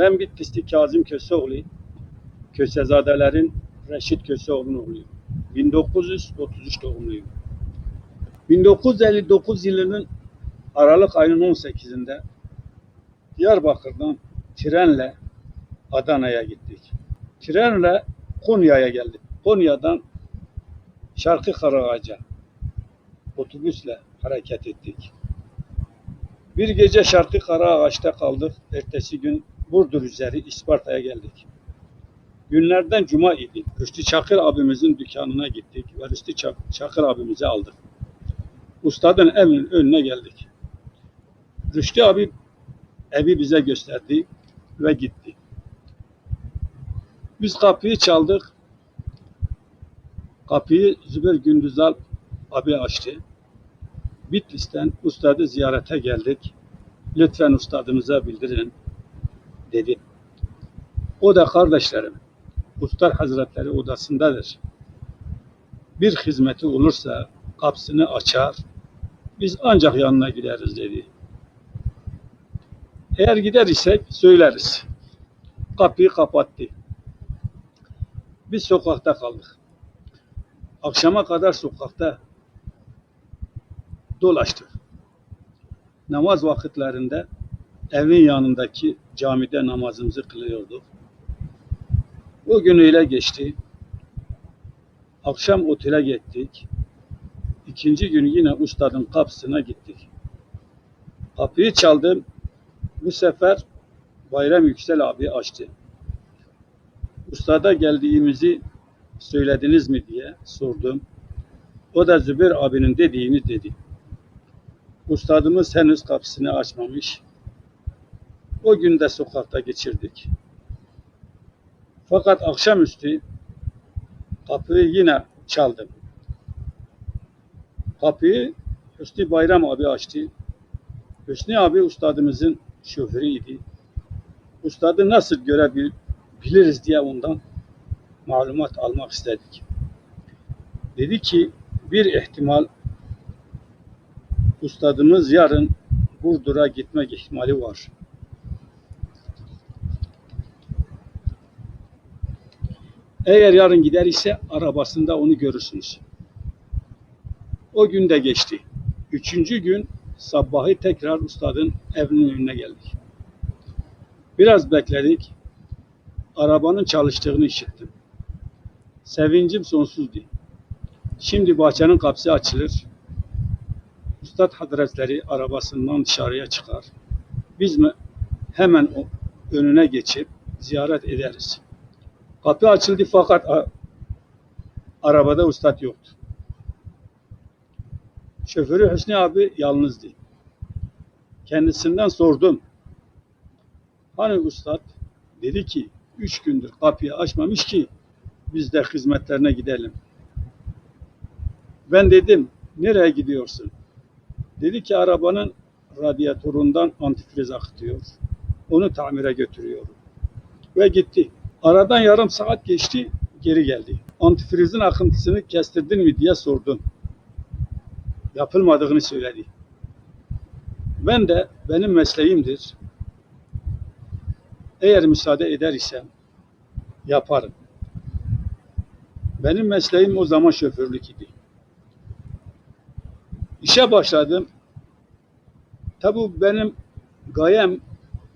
Ben Bitlisli Kazım Köseoğlu, Kösezadelerin Reşit Köseoğlu'nun oğluyum. 1933 doğumluyum. 1959 yılının Aralık ayının 18'inde Diyarbakır'dan trenle Adana'ya gittik. Trenle Konya'ya geldik. Konya'dan Şarkı Karagac'a otobüsle hareket ettik. Bir gece Şarkı Karaağaç'ta kaldık. Ertesi gün Burdur üzeri İsparta'ya geldik. Günlerden cuma idi. Rüştü Çakır abimizin dükkanına gittik ve Rüştü Çak- Çakır abimizi aldık. Ustadın evinin önüne geldik. Rüştü abi evi bize gösterdi ve gitti. Biz kapıyı çaldık. Kapıyı Zübeyir Gündüzal abi açtı. Bitlis'ten ustadı ziyarete geldik. Lütfen ustadımıza bildirin dedi. O da kardeşlerim, Ustad Hazretleri odasındadır. Bir hizmeti olursa kapısını açar, biz ancak yanına gideriz dedi. Eğer gider isek söyleriz. Kapıyı kapattı. Biz sokakta kaldık. Akşama kadar sokakta dolaştık. Namaz vakitlerinde evin yanındaki camide namazımızı kılıyorduk. O gün öyle geçti. Akşam otele gittik. İkinci gün yine ustadın kapısına gittik. Kapıyı çaldım. Bu sefer Bayram Yüksel abi açtı. Ustada geldiğimizi söylediniz mi diye sordum. O da Zübeyir abinin dediğini dedi. Ustadımız henüz kapısını açmamış. O gün de sokakta geçirdik. Fakat akşamüstü kapıyı yine çaldım. Kapıyı Hüsnü Bayram abi açtı. Hüsnü abi ustadımızın şoförüydü. Ustadı nasıl görebiliriz diye ondan malumat almak istedik. Dedi ki bir ihtimal ustadımız yarın Burdur'a gitmek ihtimali var. Eğer yarın gider ise arabasında onu görürsünüz. O gün de geçti. Üçüncü gün sabahı tekrar ustadın evinin önüne geldik. Biraz bekledik. Arabanın çalıştığını işittim. Sevincim sonsuzdu. Şimdi bahçenin kapısı açılır. Ustad Hazretleri arabasından dışarıya çıkar. Biz mi hemen önüne geçip ziyaret ederiz. Kapı açıldı fakat arabada ustad yoktu. Şoförü Hüsnü abi yalnızdı. Kendisinden sordum. Hani ustad? Dedi ki üç gündür kapıyı açmamış ki biz de hizmetlerine gidelim. Ben dedim nereye gidiyorsun? Dedi ki arabanın radyatöründen antifriz akıtıyor. Onu tamire götürüyorum. Ve gitti. Aradan yarım saat geçti, geri geldi. Antifrizin akıntısını kestirdin mi diye sordum. Yapılmadığını söyledi. Ben de benim mesleğimdir. Eğer müsaade eder isem yaparım. Benim mesleğim o zaman şoförlük idi. İşe başladım. Tabi benim gayem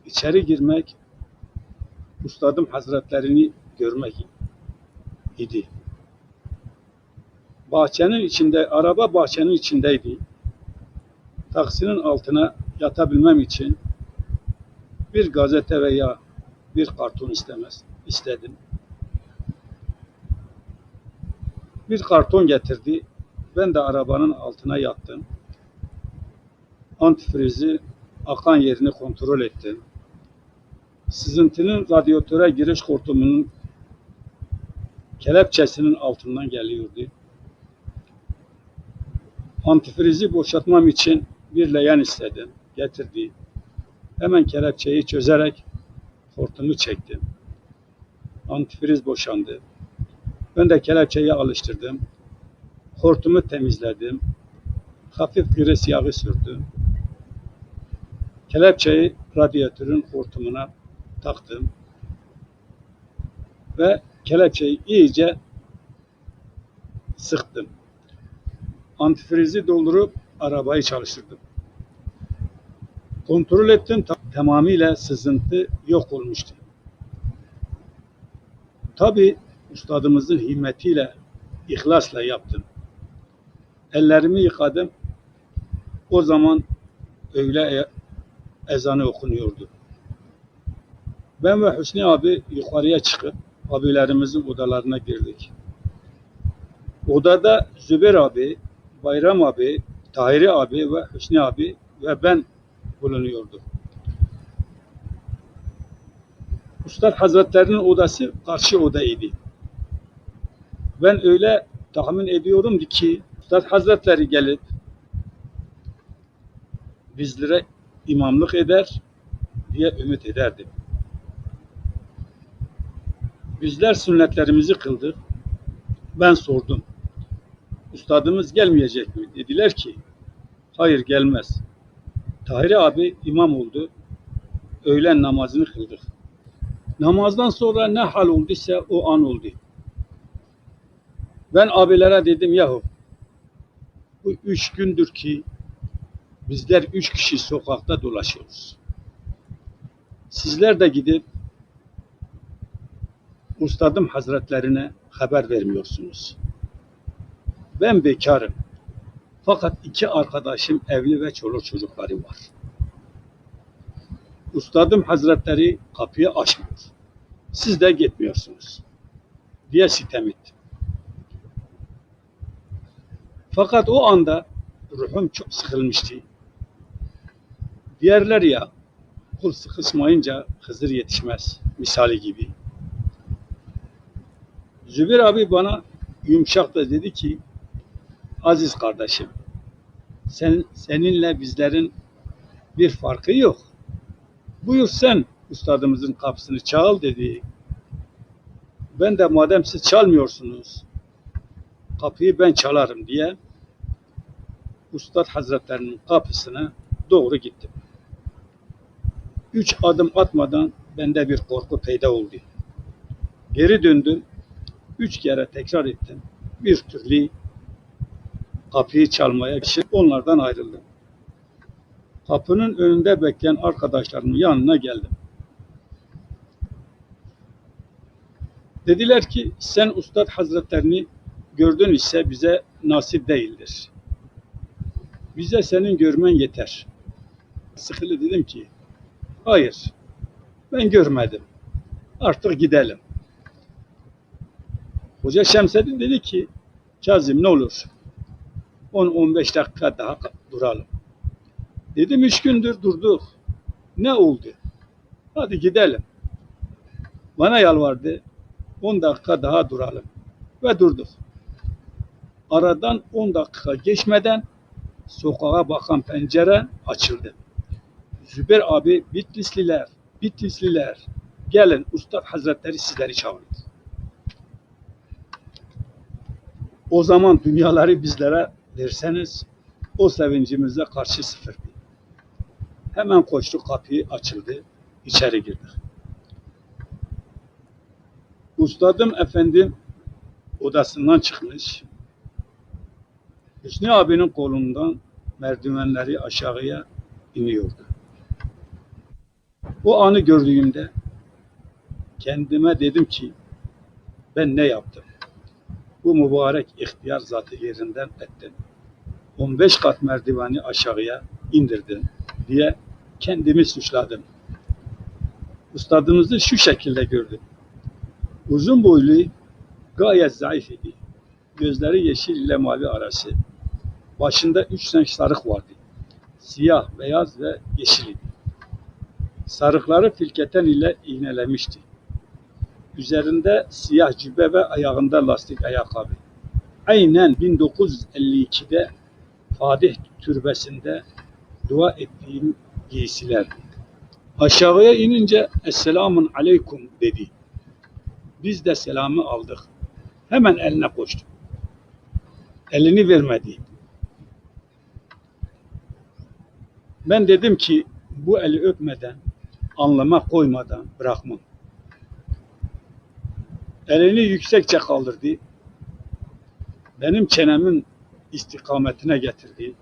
içeri girmek, Ustadım Hazretlerini görmek idi. Bahçenin içinde, araba bahçenin içindeydi. Taksinin altına yatabilmem için bir gazete veya bir karton istemez istedim. Bir karton getirdi. Ben de arabanın altına yattım. Antifrizi akan yerini kontrol ettim. Sızıntının radyatöre giriş hortumunun kelepçesinin altından geliyordu. Antifrizi boşaltmam için bir leğen istedim. Getirdi. Hemen kelepçeyi çözerek hortumu çektim. Antifriz boşandı. Ben de kelepçeyi alıştırdım. Hortumu temizledim. Hafif gres yağı sürdüm. Kelepçeyi radyatörün hortumuna taktım. Ve kelepçeyi iyice sıktım. Antifrizi doldurup arabayı çalıştırdım. Kontrol ettim ta- tamamıyla sızıntı yok olmuştu. Tabi ustadımızın himmetiyle, ihlasla yaptım. Ellerimi yıkadım. O zaman öğle e- ezanı okunuyordu. Ben ve Hüsnü abi yukarıya çıkıp abilerimizin odalarına girdik. Odada Zübeyir abi, Bayram abi, Tahiri abi ve Hüsnü abi ve ben bulunuyordu. Ustad Hazretlerinin odası karşı odaydı. Ben öyle tahmin ediyorum ki Ustad Hazretleri gelip bizlere imamlık eder diye ümit ederdim. Bizler sünnetlerimizi kıldık. Ben sordum. Ustadımız gelmeyecek mi? Dediler ki hayır gelmez. Tahiri abi imam oldu. Öğlen namazını kıldık. Namazdan sonra ne hal olduysa o an oldu. Ben abilere dedim yahu bu üç gündür ki bizler üç kişi sokakta dolaşıyoruz. Sizler de gidip ustadım hazretlerine haber vermiyorsunuz. Ben bekarım. Fakat iki arkadaşım evli ve çoluk çocukları var. Ustadım hazretleri kapıyı açmıyor. Siz de gitmiyorsunuz. Diye sitem ettim. Fakat o anda ruhum çok sıkılmıştı. Diğerler ya kul sıkışmayınca Hızır yetişmez misali gibi. Zübeyir abi bana yumuşak da dedi ki aziz kardeşim sen, seninle bizlerin bir farkı yok. Buyur sen ustadımızın kapısını çal dedi. Ben de madem siz çalmıyorsunuz kapıyı ben çalarım diye Ustad Hazretlerinin kapısına doğru gittim. Üç adım atmadan bende bir korku peyda oldu. Geri döndüm. Üç kere tekrar ettim. Bir türlü kapıyı çalmaya kişi onlardan ayrıldım. Kapının önünde bekleyen arkadaşlarımın yanına geldim. Dediler ki sen Ustad Hazretlerini gördün ise bize nasip değildir. Bize senin görmen yeter. Sıkılı dedim ki hayır ben görmedim. Artık gidelim. Hoca Şemseddin dedi ki Kazım ne olur 10-15 dakika daha duralım. Dedim üç gündür durduk. Ne oldu? Hadi gidelim. Bana yalvardı. 10 dakika daha duralım. Ve durduk. Aradan 10 dakika geçmeden sokağa bakan pencere açıldı. Zübeyir abi Bitlisliler, Bitlisliler gelin Ustad Hazretleri sizleri çağırıyor. O zaman dünyaları bizlere verseniz o sevincimize karşı sıfır. Hemen koştuk kapıyı açıldı. içeri girdik. Ustadım efendim odasından çıkmış. Hüsnü abinin kolundan merdivenleri aşağıya iniyordu. O anı gördüğümde kendime dedim ki ben ne yaptım? Bu mübarek ihtiyar zatı yerinden ettim. 15 kat merdiveni aşağıya indirdim diye kendimi suçladım. Ustadımızı şu şekilde gördüm. Uzun boylu, gayet zayıf idi. Gözleri yeşil ile mavi arası. Başında üç renk sarık vardı. Siyah, beyaz ve yeşil idi. Sarıkları filketen ile iğnelemişti. Üzerinde siyah cübbe ve ayağında lastik ayakkabı. Aynen 1952'de Fatih Türbesi'nde dua ettiğim giysilerdi. Aşağıya inince Esselamun Aleyküm dedi. Biz de selamı aldık. Hemen eline koştum. Elini vermedi. Ben dedim ki bu eli öpmeden anlama koymadan bırakmam. Elini yüksekçe kaldırdı. Benim çenemin istikametine getirdi.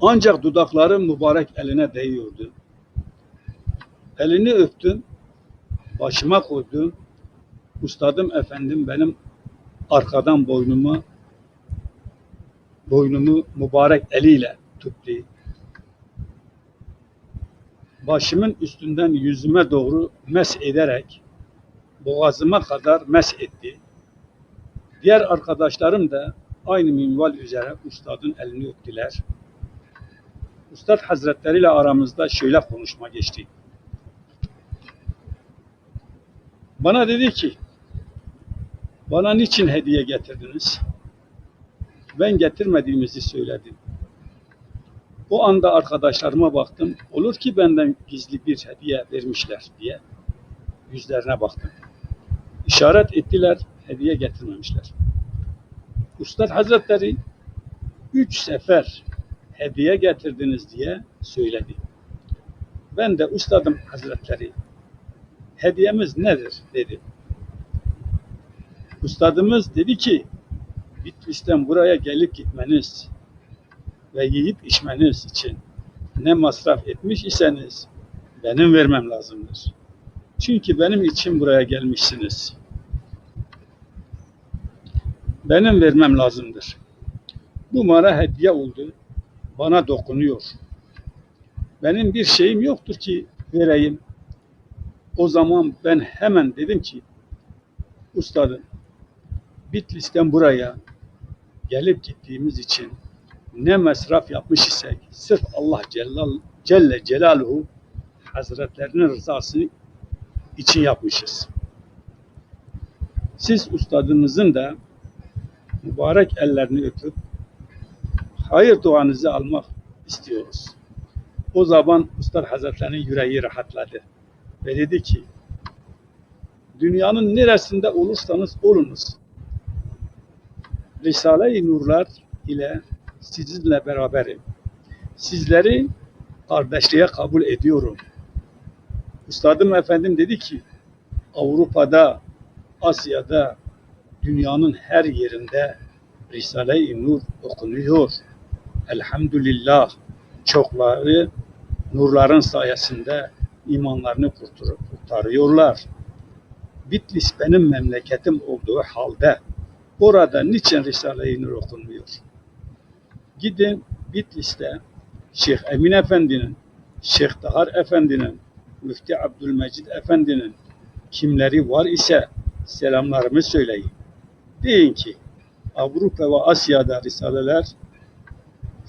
Ancak dudakları mübarek eline değiyordu. Elini öptüm, başıma koydum. Ustadım efendim benim arkadan boynumu boynumu mübarek eliyle tuttu. Başımın üstünden yüzüme doğru mes ederek boğazıma kadar mes etti. Diğer arkadaşlarım da aynı minval üzere ustadın elini öptüler. Ustad Hazretleri ile aramızda şöyle konuşma geçti. Bana dedi ki, bana niçin hediye getirdiniz? Ben getirmediğimizi söyledim. O anda arkadaşlarıma baktım. Olur ki benden gizli bir hediye vermişler diye yüzlerine baktım. İşaret ettiler, hediye getirmemişler. Ustad Hazretleri üç sefer hediye getirdiniz diye söyledi. Ben de Ustadım Hazretleri hediyemiz nedir dedi. Ustadımız dedi ki Bitlis'ten buraya gelip gitmeniz ve yiyip içmeniz için ne masraf etmiş iseniz benim vermem lazımdır. Çünkü benim için buraya gelmişsiniz. Benim vermem lazımdır. Bu bana hediye oldu. Bana dokunuyor. Benim bir şeyim yoktur ki vereyim. O zaman ben hemen dedim ki ustadım Bitlis'ten buraya gelip gittiğimiz için ne masraf yapmış isek sırf Allah Celle, Celle Celaluhu Hazretlerinin rızası için yapmışız. Siz ustadınızın da mübarek ellerini öpüp hayır duanızı almak istiyoruz. O zaman Ustad Hazretlerinin yüreği rahatladı ve dedi ki dünyanın neresinde olursanız olunuz Risale-i Nurlar ile sizinle beraberim. Sizleri kardeşliğe kabul ediyorum. Üstadım efendim dedi ki Avrupa'da, Asya'da, dünyanın her yerinde Risale-i Nur okunuyor. Elhamdülillah çokları nurların sayesinde imanlarını kurtar- kurtarıyorlar. Bitlis benim memleketim olduğu halde orada niçin Risale-i Nur okunmuyor? Gidin Bitlis'te Şeyh Emin Efendi'nin, Şeyh Tahar Efendi'nin, Müftü Abdülmecid Efendi'nin kimleri var ise selamlarımı söyleyin. Deyin ki Avrupa ve Asya'da Risaleler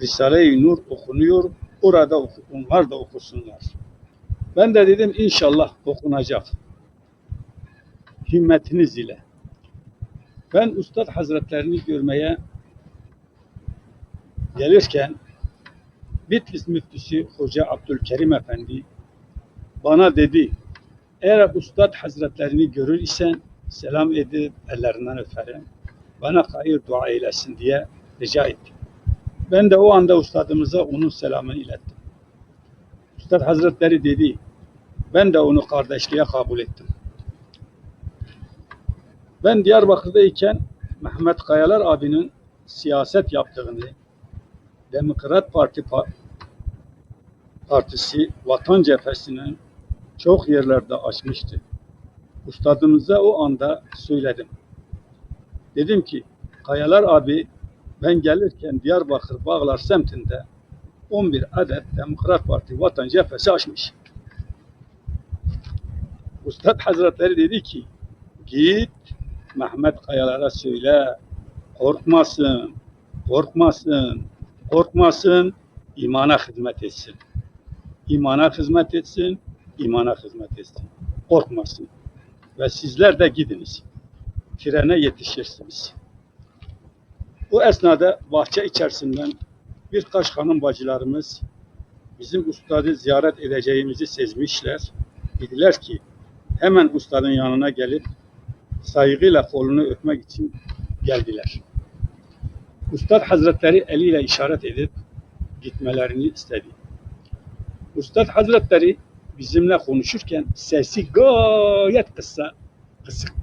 Risale-i Nur okunuyor. Orada oku- onlar da okusunlar. Ben de dedim inşallah okunacak. Himmetiniz ile. Ben Üstad Hazretlerini görmeye gelirken Bitlis müftüsü Hoca Abdülkerim Efendi bana dedi eğer Üstad Hazretlerini görür isen selam edip ellerinden öperim. Bana hayır dua eylesin diye rica ettim. Ben de o anda ustadımıza onun selamını ilettim. Üstad Hazretleri dedi, ben de onu kardeşliğe kabul ettim. Ben Diyarbakır'dayken Mehmet Kayalar abinin siyaset yaptığını, Demokrat Parti pa- Partisi Vatan Cephesi'nin çok yerlerde açmıştı. Ustadımıza o anda söyledim. Dedim ki, Kayalar abi ben gelirken Diyarbakır Bağlar semtinde 11 adet Demokrat Parti Vatan Cephesi açmış. Ustad Hazretleri dedi ki, git Mehmet Kayalar'a söyle, korkmasın, korkmasın, korkmasın, imana hizmet etsin. İmana hizmet etsin, imana hizmet etsin. Korkmasın. Ve sizler de gidiniz. Trene yetişirsiniz. Bu esnada bahçe içerisinden birkaç hanım bacılarımız bizim ustadı ziyaret edeceğimizi sezmişler. Dediler ki hemen ustadın yanına gelip saygıyla kolunu öpmek için geldiler. Ustad Hazretleri eliyle işaret edip gitmelerini istedi. Üstad Hazretleri bizimle konuşurken sesi gayet kısa, kısık,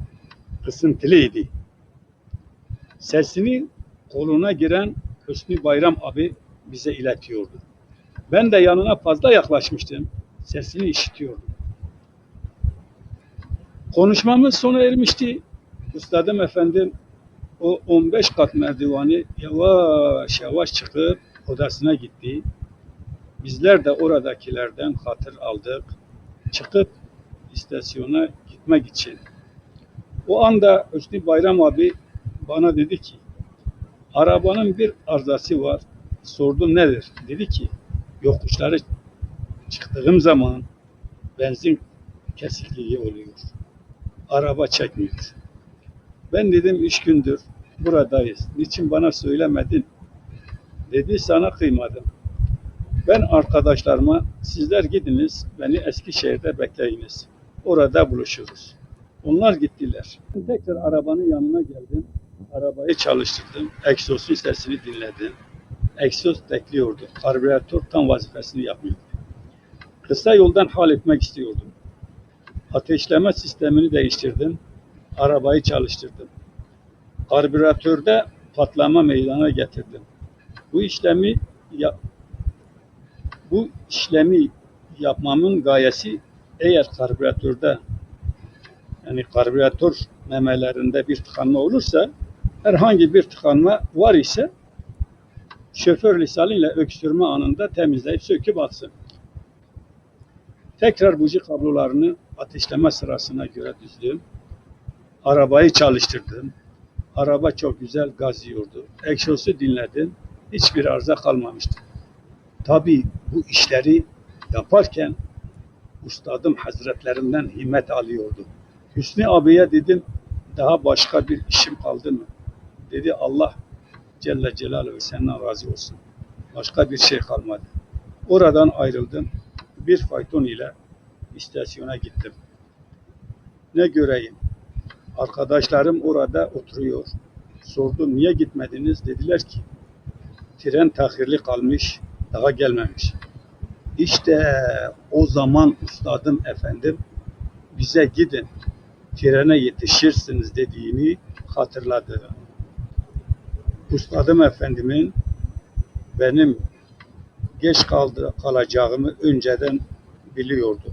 kısıntılıydı. Sesini koluna giren Hüsnü Bayram abi bize iletiyordu. Ben de yanına fazla yaklaşmıştım. Sesini işitiyordum. Konuşmamız sona ermişti. Üstadım efendim o 15 kat merdiveni yavaş yavaş çıkıp odasına gitti. Bizler de oradakilerden hatır aldık. Çıkıp istasyona gitmek için. O anda Hüsnü Bayram abi bana dedi ki arabanın bir arızası var. Sordum nedir? Dedi ki yokuşları çıktığım zaman benzin kesikliği oluyor. Araba çekmiyor. Ben dedim üç gündür buradayız. Niçin bana söylemedin? Dedi sana kıymadım. Ben arkadaşlarıma sizler gidiniz beni Eskişehir'de bekleyiniz. Orada buluşuruz. Onlar gittiler. Tekrar arabanın yanına geldim. Arabayı çalıştırdım. Egzozun sesini dinledim. Egzoz bekliyordu. Karbüratör tam vazifesini yapmıyordu. Kısa yoldan hal etmek istiyordum. Ateşleme sistemini değiştirdim. Arabayı çalıştırdım. Karbüratörde patlama meydana getirdim. Bu işlemi bu işlemi yapmamın gayesi eğer karbüratörde yani karbüratör memelerinde bir tıkanma olursa herhangi bir tıkanma var ise şoför lisanıyla öksürme anında temizleyip söküp atsın. Tekrar buji kablolarını ateşleme sırasına göre düzdüm. Arabayı çalıştırdım. Araba çok güzel gaz yiyordu. Egzozu dinledim. Hiçbir arıza kalmamıştı. Tabii bu işleri yaparken ustadım hazretlerinden himmet alıyordu. Hüsnü abiye dedim daha başka bir işim kaldı mı? Dedi Allah Celle Celaluhu senden razı olsun. Başka bir şey kalmadı. Oradan ayrıldım. Bir fayton ile istasyona gittim. Ne göreyim? Arkadaşlarım orada oturuyor. Sordum niye gitmediniz? Dediler ki tren tahirli kalmış, daha gelmemiş. İşte o zaman ustadım efendim bize gidin trene yetişirsiniz dediğini hatırladı. Ustadım efendimin benim geç kaldı kalacağımı önceden biliyordu.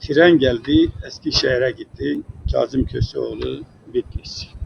Tren geldi, Eskişehir'e gitti. Kazım Köseoğlu, Bitlis.